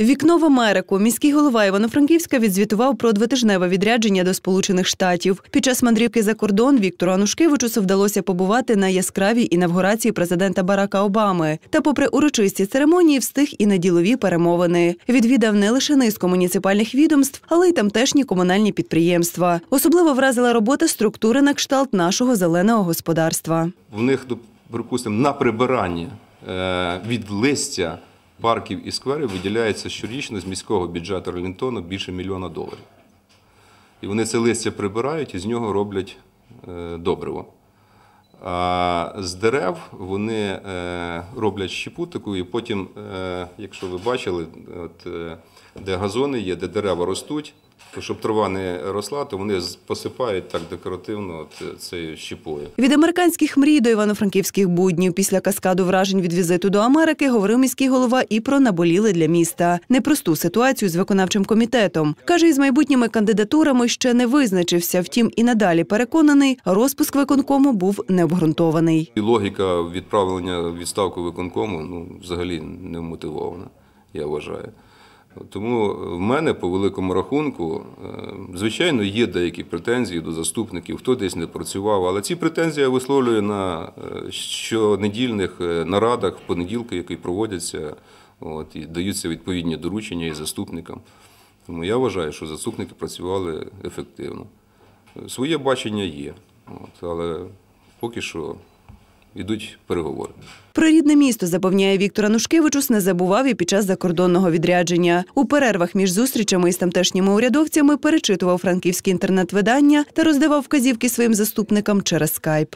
Вікно в Америку. Міський голова Івано-Франківська відзвітував про двотижневе відрядження до Сполучених Штатів. Під час мандрівки за кордон Віктору Анушкевичусу вдалося побувати на яскравій інавгурації президента Барака Обами. Та, попри урочисті церемонії, встиг і на ділові перемовини. Відвідав не лише низку муніципальних відомств, але й тамтешні комунальні підприємства. Особливо вразила робота структури на кшталт нашого зеленого господарства. В них, припустимо, на прибирання е, від листя парків і скверів виділяється щорічно з міського бюджету Релінтону більше мільйона доларів. І вони це листя прибирають і з нього роблять е, добриво. А з дерев вони е, роблять щепу таку, і потім, е, якщо ви бачили, от, де газони є, де дерева ростуть, то щоб трава не росла, то вони посипають так декоративно е, цією щепою. Від американських мрій до івано-франківських буднів після каскаду вражень від візиту до Америки говорив міський голова і про наболіли для міста непросту ситуацію з виконавчим комітетом. каже, із майбутніми кандидатурами ще не визначився. Втім, і надалі переконаний, розпуск виконкому був необґрунтований. І логіка відправлення відставку виконкому ну, взагалі не мотивована, я вважаю. Тому в мене по великому рахунку, е, звичайно, є деякі претензії до заступників, хто десь не працював, але ці претензії я висловлюю на е, щонедільних е, нарадах в понеділки, які проводяться, от, і даються відповідні доручення і заступникам. Тому я вважаю, що заступники працювали ефективно. Своє бачення є, от, але поки що йдуть переговори. Про рідне місто запевняє Віктор Анушкевичус, не забував і під час закордонного відрядження. У перервах між зустрічами із тамтешніми урядовцями перечитував франківські інтернет-видання та роздавав вказівки своїм заступникам через скайп.